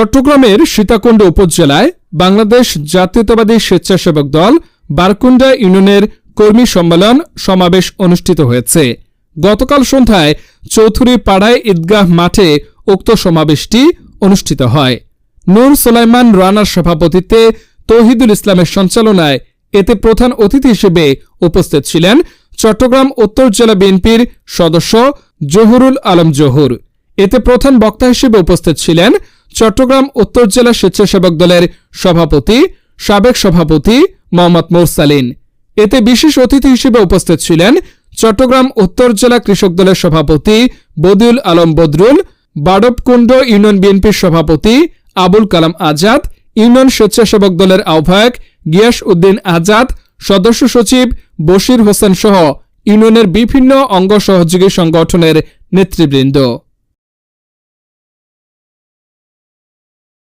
চট্টগ্রামের সীতাকুণ্ড উপজেলায় বাংলাদেশ জাতীয়তাবাদী স্বেচ্ছাসেবক দল বারকুন্ডা ইউনিয়নের কর্মী সম্মেলন সমাবেশ অনুষ্ঠিত হয়েছে। গতকাল সন্ধ্যায় চৌধুরী পাড়ায় ঈদগাহ মাঠে উক্ত সমাবেশটি অনুষ্ঠিত হয়। নূর সোলাইমান রানার সভাপতিত্বে তৌহিদুল ইসলামের সঞ্চালনায় এতে প্রধান অতিথি হিসেবে উপস্থিত ছিলেন চট্টগ্রাম উত্তর জেলা বিএনপির সদস্য জহুরুল আলম জহুর। এতে প্রধান বক্তা হিসেবে উপস্থিত ছিলেন চট্টগ্রাম উত্তর জেলা স্বেচ্ছাসেবক দলের সভাপতি, সাবেক সভাপতি মোহাম্মদ মোরসালিন। এতে বিশেষ অতিথি হিসেবে উপস্থিত ছিলেন চট্টগ্রাম উত্তর জেলা কৃষক দলের সভাপতি বদিউল আলম বদরুল বাডবকুণ্ড ইউনিয়ন বিএনপির সভাপতি আবুল কালাম আজাদ, ইউনিয়ন স্বেচ্ছাসেবক দলের আহ্বায়ক গিয়াস উদ্দিন আজাদ, সদস্য সচিব বশির হোসেন সহ ইউনিয়নের বিভিন্ন অঙ্গ সহযোগী সংগঠনের নেতৃবৃন্দ।